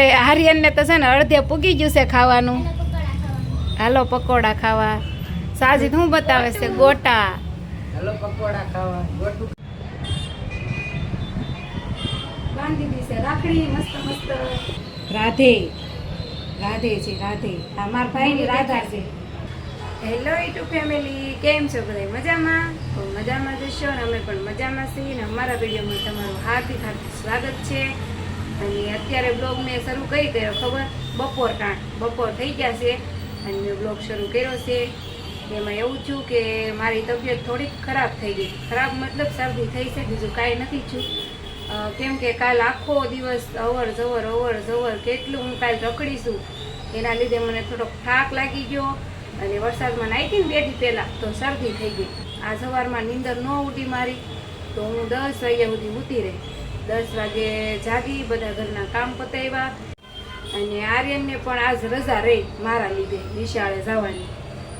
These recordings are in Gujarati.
આર્યનને તો છે ને અડધે પૂગી ગયું છે ખાવાનું. હાલો પકોડા ખાવા. સાજી શું બતાવે છે? ગોટા. હાલો પકોડા ખાવા. ગોટું. બાંધી દીધી છે. રાખડી મસ્ત મસ્ત. રાધે. રાધે છે રાધે. આ મારા ભાઈની રાધા છે. હેલો ટુ ફેમિલી કેમ છો બધા? મજામાં? તો મજામાં જશો ને? અમે પણ મજામાં છીએ ને અમારા વિડીયોમાં તમારું હાર્દિક હાર્દિક સ્વાગત છે. અને અત્યારે બ્લોગ મેં શરૂ કરી કર્યો, ખબર? બપોર ટાણ બપોર થઈ ગયા છે અને મેં બ્લોગ શરૂ કર્યો છે. એમાં એવું છું કે મારી તબિયત થોડીક ખરાબ થઈ ગઈ. ખરાબ મતલબ શરદી થઈ છે, બીજું કાંઈ નથી છું કેમ કે કાલ આખો દિવસ અવર જવર અવર જવર કેટલું હું કાલ રખડીશું એના લીધે મને થોડોક થાક લાગી ગયો અને વરસાદમાં નાઈટી ને બેઠી પહેલાં તો શરદી થઈ ગઈ. આ સવારમાં નીંદર ન ઉઠી મારી, તો હું દસ વાગ્યા સુધી ઉતી રહી. દસ વાગે જાગી બધા ઘરના કામ પતાવ્યા. અને આર્યનને પણ આજ રજા રહી મારા લીધે નિશાળે જવાની.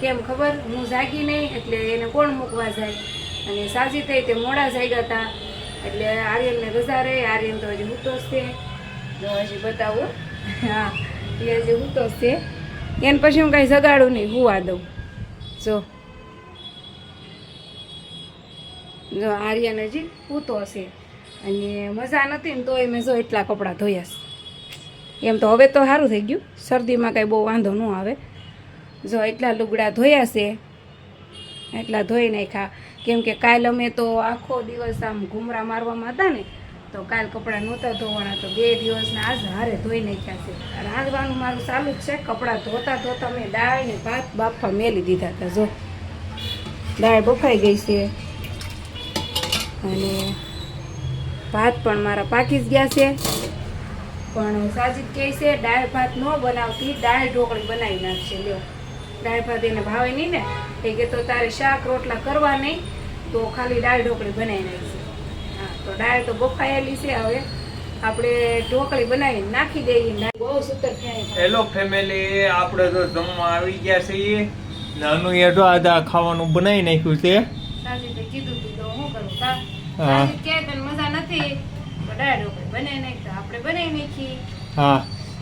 કેમ ખબર? હું જાગી નહીં એટલે એને કોણ મૂકવા જાય? અને સાજી થઈ તે મોડા જાગ્યા હતા એટલે આર્યનને રજા રહે. આર્યન તો હજી હૂતો છે. જો હજી બતાવો. હા એ હજી હૂતો છે. એને પછી હું કાંઈ જગાડું નહીં હુવા દઉં. જો. જો આર્યન હજી પૂતો હશે અને મજા નથી ને તોય મેં જો એટલા કપડાં ધોયા એમ તો હવે તો સારું થઈ ગયું. શરદીમાં કાંઈ બહુ વાંધો ન આવે. જો એટલા લુગડા ધોયા છે, એટલા ધોઈ નાખ્યા. કેમ કે કાલ અમે તો આખો દિવસ આમ ઘૂમરા મારવામાં હતા ને, તો કાલ કપડાં નહોતા ધોવાના, તો બે દિવસના આજ હારે ધોઈ નાખ્યા છે. રાંધવાનું મારું ચાલુ જ છે. કપડાં ધોતા ધોતા મેં દાળ ને ભાત બાફા મેલી દીધા હતા. જો, દાળ બફાઈ ગઈ છે. અને ભાત પણ મારા પાકી જ ગયા છે. પણ સાજીદ કહે છે દાળ ભાત ન બનાવતી દાળ ઢોકળી બનાવી નાખશે લ્યો. દાળ ભાત એને ભાવે નહીં ને? એ કે તો તારે શાક રોટલા કરવા નહીં તો ખાલી દાળ ઢોકળી બનાવી નાખશે હા તો દાળ તો બફાયેલી છે હવે. આપણે ઢોકળી બનાવી નાખી દઈએ બહુ સુતર હેલો ફેમિલી આપણે તો જમવા આવી ગયા છીએ. નાનું એ તો ખાવાનું બનાવી નાખ્યું છે. સાજીદે કીધું તું તો હું કરું? કા. સાજીદ કહે તને નથી. ઢોકળી તો આપણે બનાવી નાખી હા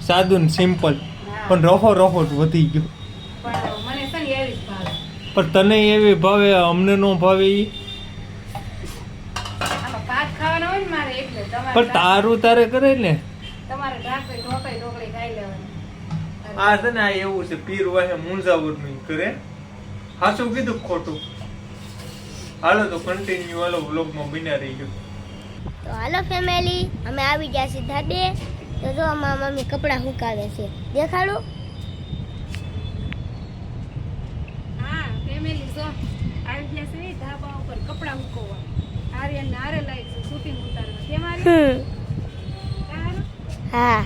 સાદું ને સિમ્પલ પણ રહો રહો વધી ગયો. પણ મને છે ને એવી જ ભાવે. પણ તને એવી ભાવે અમને નો ભાવે ઈ? આમાં ભાત ખાવાના હોય ને મારે એટલે તમારે પણ તારું તારે કરે ને? તમારે ઢોકળી ઢોકળી ખાઈ લેવાની. આ છે ને આ એવું છે પીર વાહે મુંજાવર નહીં કરે. હાચું કીધું ખોટું? હાલો તો કન્ટિન્યુ હાલો વ્લોગમાં બિના રહી ગયો. તો હાલો ફેમિલી અમે આવી ગયા સીધા બે. તો જો અમારા મમ્મી કપડાં સુકાવે છે. દેખાડું. હા ફેમિલી જો આવી ગયા છે ધાબા ઉપર કપડાં મૂકવા આર્યન ને હારે લાવી છે શૂટિંગ ઉતારવા. કેમ આર્યન હા.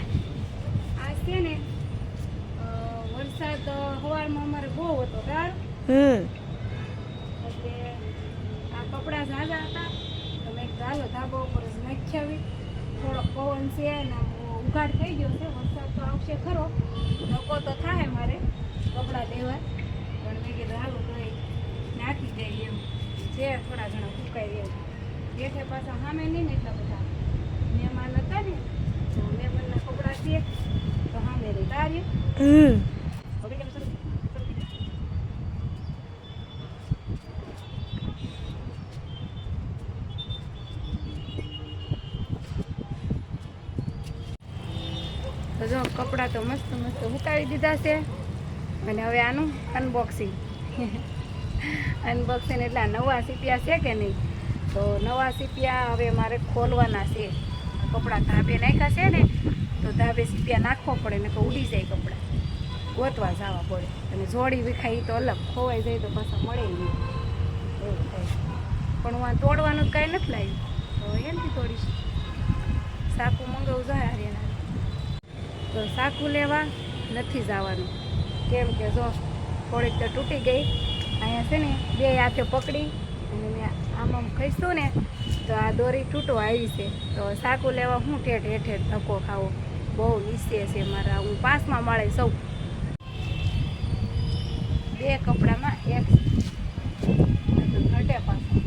આ છે ને વરસાદ સવારમાં અમારે બહુ હતો કાર હમ. એટલે આ કપડાં ઝાઝા હતા. તો હાલો ધાબા ઉપર જ નાખી આવી થોડોક પવન છે અને ઉઘાડ થઈ ગયો છે, વરસાદ તો આવશે ખરો. લોકો તો થાય મારે કપડાં લેવા પણ મેં કીધું, હાલો તો નાખી દઈએ એમ. છે થોડા ઘણા ફૂંકાઈ રહ્યા જેઠે પાછા સામે નહીં ને એટલા બધા. મહેમાન હતા ને મહેમાનના કપડાં છે, તો સામે રહી. તારી હમ હવે કેમ શરૂ તો જો કપડાં તો મસ્ત ઉતારી દીધા છે. અને હવે આનું અનબોક્સિંગ અનબોક્સિંગ એટલે નવા સીપિયા છે કે નહીં? તો નવા સીપિયા હવે મારે ખોલવાના છે. કપડાં ધાબે નાખ્યા છે ને, તો ધાબે સીપિયા નાખવો પડે ને તો ઉડી જાય કપડાં. ગોતવા જવા પડે. અને જોડી વિખાઈ તો અલગ. ખોવાઈ જાય તો પાછા મળે નહીં. એવું થાય. પણ હું આ તોડવાનું કાંઈ નથી લાવ્યું. તો એમથી તોડીશ. સાકું મંગાવું જાય હારિયાના તો સાકું લેવા. નથી જવાનું. કેમ કે જો થોડીક તો તૂટી ગઈ. અહીંયા છે ને બે હાથે પકડી અને મેં આમ આમ ખઈશું ને તો આ દોરી તૂટવા આવી છે. તો સાકું લેવા હું ઠેઠ હેઠે ધક્કો ખાવો. બહુ નિશ્ચય છે મારા. હું પાંચમાં માળે સૌ. બે કપડામાં એક. ઘટે પાછું.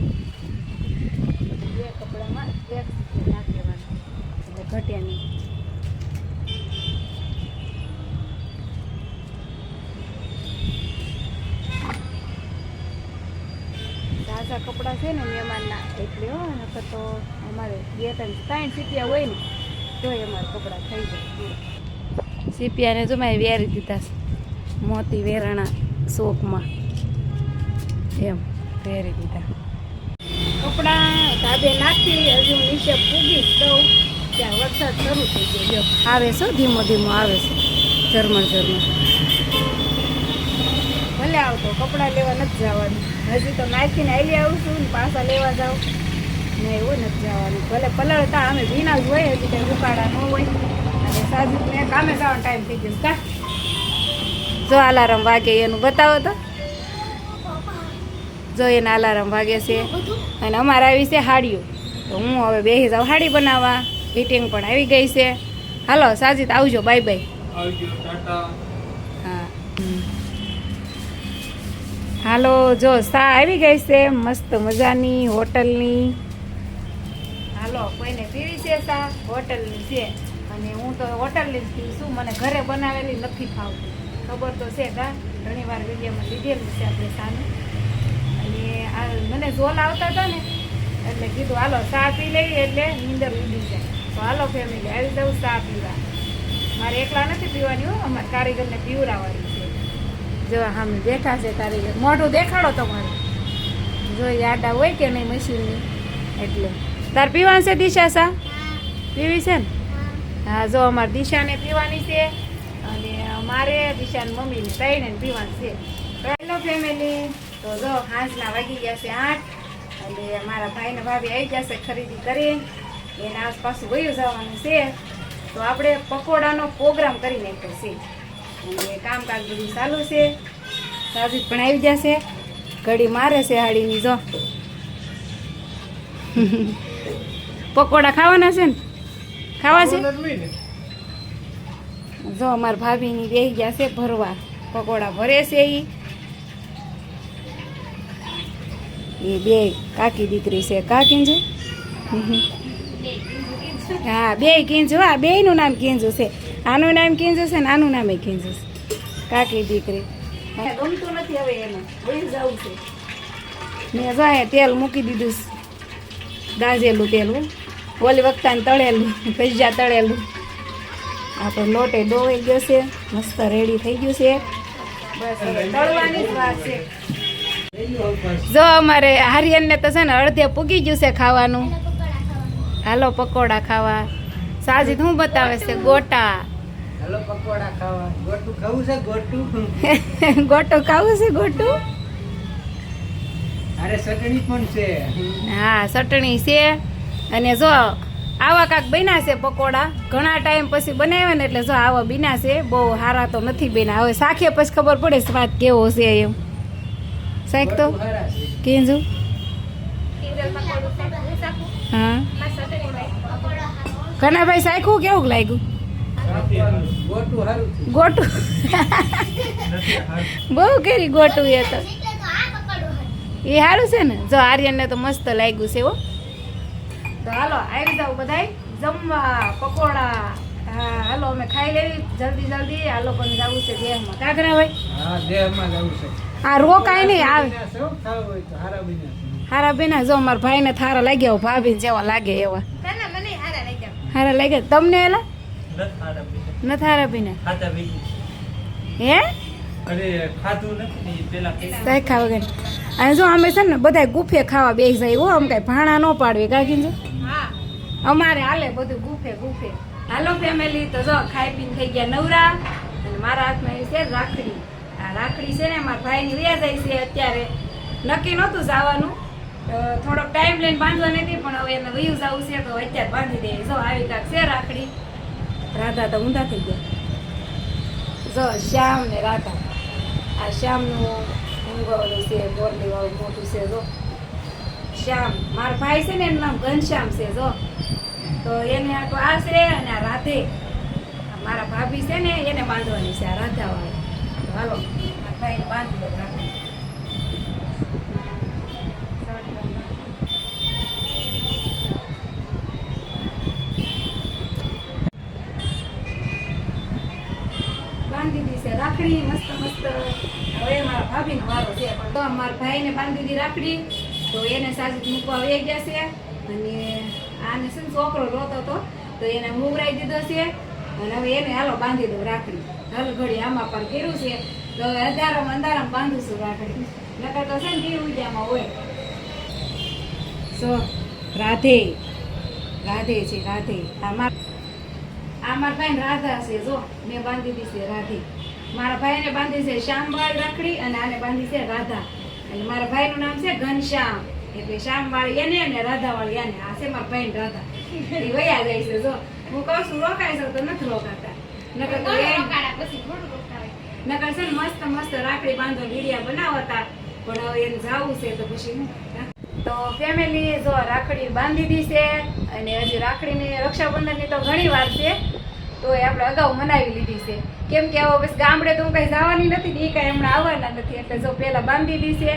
બે કપડામાં એક નાખી દેવાનું એટલે ઘટે નહીં. ઓછા કપડાં છે ને મહેમાનના એટલે હો નકર તો અમારે બે ત્રણ ત્રણ સીપિયા હોય ને તોય અમારે કપડાં થઈ જાય સીપિયાને જો મેં વેરી દીધા છે. મોતી વેરાણા શોકમાં એમ વેરી દીધા કપડાં ધાબે નાખી હજુ નીચે પૂગી તો ત્યાં વરસાદ શરૂ થઈ ગયો જો આવે છે હો, ધીમો ધીમો આવે છે ઝરમર ઝરમર ભલે આવતો કપડાં લેવા નથી જવાનું. હજી તો નાખીને આવી આવું છું ને પાછા લેવા જાઉં. ને એવું નથી જવાનું. ભલે પલળતા અમે ભીના જ હોય, હજી કંઈ ઉકાળા ન હોય. અને સાજુ મેં કામે જવાનો ટાઈમ થઈ ગયો. કા? જો અલાર્મ વાગે એનું બતાવો તો. જો એને અલાર્મ વાગે છે. અને અમારે આવી છે હાડીઓ. તો હું હવે બેસી જાઉં હાડી બનાવવા. હીટિંગ પણ આવી ગઈ છે. હાલો, સાજીદ, આવજો. બાય બાય હાલો, જો સા આવી ગઈ છે, મસ્ત મજાની હોટલની. હાલો, કોઈને પીવી છે સા? હોટલની છે. અને હું તો હોટલની જ પીવું મને ઘરે બનાવેલી નથી ફાવતી. ખબર તો છે કા ઘણી વાર વિડીયોમાં લીધેલું છે આપણે સાનું. અને આ મને ઝોલ આવતા હતા ને, એટલે કીધું, હાલો ચા પી લઈએ એટલે નીંદર ઉડી જાય. તો હાલો ફેમિલી આવી દઉં ચા પીવા. મારે એકલા નથી પીવાની હો, અમારે કારીગરને પીવડાવવાની છે. જો આમ બેઠા છે કારીગર મોઢું દેખાડો તમારે. જો આડા હોય કે નહીં મશીનની. એટલે. તાર પીવાનું છે દિશા સા? પીવી છે ને? હા, જો અમારે દિશાને પીવાની છે. અને મારે દિશાની મમ્મીને ત્રણે પીવાનું છે. પહેલો ફેમિલી. તો જો હાંસના વાગી ગયા છે આઠ. અને મારા ભાઈને ભાભી આવી જશે ખરીદી કરી એને આસપાસ વયું જવાનું છે. તો આપણે પકોડાનો પ્રોગ્રામ કરી નાખ્યો છે. અને કામકાજ બધું ચાલુ છે. સાજીદ પણ આવી જશે. ઘડી મારે છે હાડીની જો. પકોડા ખાવાના છે ને? ખાવા છે? જો અમારા ભાભીની બેહી ગયા છે ભરવા. પકોડા ભરે છે એ એ બે કાકી દીકરી છે. કાકી છે હા બે કિંજુ. હા બેયનું નામ કિંજુ છે. આનું નામ કિંજસ ને આનું નામે કિંજુ છે કાકી દીકરી. ગમતું નથી હવે એમાં. વહી જવું છે. મેં જાય તેલ મૂકી દીધું દાઝેલું તેલું ઓલી વખતાને તળેલું ભજીયા તળેલું. આપણે લોટે ડોવાઈ ગયો છે. મસ્ત રેડી થઈ ગયું છે. બસ તળવાની જ વાર છે. જો અમારે હારિયનને તો છે ને અડધે પૂગી ગયું છે ખાવાનું. હાલો પકોડા ખાવા. સાજીદ શું બતાવે છે? ગોટા. હાલો પકોડા ખાવા ગોટું ખાવું છે ગોટું? ગોટો ખાવું છે ગોટું? અરે ચટણી પણ છે. હા ચટણી છે. અને જો આવા કાક બન્યા છે પકોડા. ઘણા ટાઈમ પછી બનાવ્યા ને એટલે જો આવા બન્યા છે. બહુ સારા તો નથી બન્યા. હવે શાખે પછી ખબર પડે સ્વાદ કેવો છે એમ. શાક તો? કેજો? હા. ઘણા ભાઈ શાખું કેવું લાગ્યું? ગોટું. હારું છે ગોટું બહુ કેરી ગોટું એ તો. એ સારું છે ને. જો આર્યનને તો મસ્ત લાગ્યું છે હો. તો હાલો આવી જાવ બધાય. જમવા પકોડા હા હાલો અમે ખાઈ લેવી. જલ્દી જલ્દી. આ લોકોને જવું છે દેહમાં કાકરા ભાઈ હા દેહમાં જવું છે. આ રોકાય નહીં આવે. હારા બેના જો મારા ભાઈને થારા લાગ્યા ભાભી જેવા લાગે એવા. હારા લાગ્યા. તમને એલા? નથી હારા બેના હે? અરે ખાધું નથી ને ઈ પેલા કઈ સાયખા વગર. અને જો અમે છે ને બધા ગુફે ખાવા બેસી જાય હો આમ કઈ ભાણા ન પાડવી કાકી અમારે હાલે બધું ગુફે ગુફે. હાલો ફેમિલી તો જો ખાઈ પીને થઈ ગયા નવરા. અને મારા હાથમાં એવી છે રાખડી. આ રાખડી છે ને મારા ભાઈની વ્યા જાય છે અત્યારે. નક્કી નહોતું જવાનું. તો થોડોક ટાઈમ લઈને બાંધવાની હતી પણ હવે એને વયું જવું છે તો અત્યારે બાંધી દે. જો આવી કાંક છે રાખડી. રાધા તો ઊંધા થઈ ગયા. જો શ્યામ ને રાધા, આ શ્યામનું ઊંઘવાળું છે બોરલી વાળું મોટું છે, જો. શ્યામ, મારા ભાઈ છે ને એનું નામ ઘનશ્યામ છે, જો. તો એને આ તો આ અને આ રાધે, આ મારા ભાભી છે ને એને બાંધવાની છે, આ રાધાવાળું. હાલો, મારા ભાઈને બાંધી દો રાખડી. મસ્ત મસ્ત. હવે મારા ભાભીનો વારો છે. પણ તો મારા ભાઈને બાંધી દીધી રાખડી. તો એને સાસુ મૂકવા આવી ગયા છે. અને આને શું છોકરો રોતો હતો તો એને મુવરાઈ દીધો છે. અને હવે એને હાલો બાંધી દઉં રાખડી. હાલ ઘડી આમાં પણ કર્યું છે. તો અંધારામાં અંધારામાં બાંધું છું રાખડી. નકર તો છે ને દી ઉજામાં હોય. સો રાધે રાધે છે, રાધે. આમાં આ મારા ભાઈ રાધા છે, જો. મેં બાંધી દીધી છે રાધે. મારા ભાઈને બાંધી છે શ્યામવાળી રાખડી અને આને બાંધી છે રાધા. એટલે મારા ભાઈનું નામ છે ઘનશ્યામ. એટલે શ્યામવાળી એને અને રાધાવાળી એને. આ છે મારા ભાઈ રાધા. એ વયા જાય છે જો. હું કહું છું રોકાઈ છે તો નથી રોકાતા. નકર નકર છે ને મસ્ત મસ્ત રાખડી બાંધો વીડિયા બનાવતા. પણ હવે એને જાવું છે તો પછી હું. તો ફેમિલી જો રાખડી બાંધી દી છે અને હજી રાખડીની રક્ષાબંધનની તો ઘણી વાર છે. તો એ આપણે અગાઉ મનાવી લીધી છે. કેમ કે હવે બસ ગામડે તો હું કઈ જવાની નથી ને એ કઈ હમણાં આવવાના નથી. એટલે જો પહેલાં બાંધી દી છે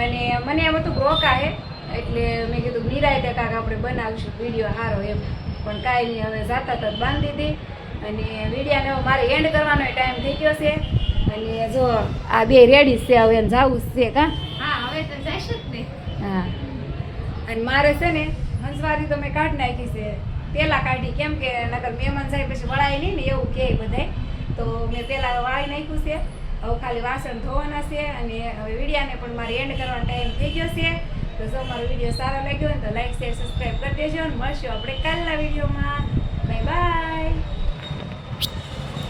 અને મને એમ હતું રોકા હે. એટલે મેં કીધું નિરાયતે કાંક આપણે બનાવીશું. વીડિયો સારો એમ. પણ કાંઈ નહીં હવે જાતા તો બાંધી દીધી અને વિડીયાને મારે એન્ડ કરવાનો ટાઈમ થઈ ગયો છે. અને જો આ બે રેડી છે હવે એમ જાવું જ છે કા? હા. અને મારે છે ને હંસવારી તો મેં કાઢ નાખી છે. પેલા કાઢી, કેમ કે નકર મહેમાન સાહેબ પછી વળાય નહીં ને એવું કહે બધાય. તો મેં પેલા વાળી નાખ્યું છે. હવે ખાલી વાસણ ધોવાના છે અને હવે વિડીયાને પણ મારે એન્ડ કરવાનો ટાઈમ થઈ ગયો છે. તો જો મારો વીડિયો સારો લાગ્યો હોય તો લાઈક શેર સબસ્ક્રાઈબ કરી દેજો અને મળશું આપણે કાલના વિડીયોમાં. Bye bye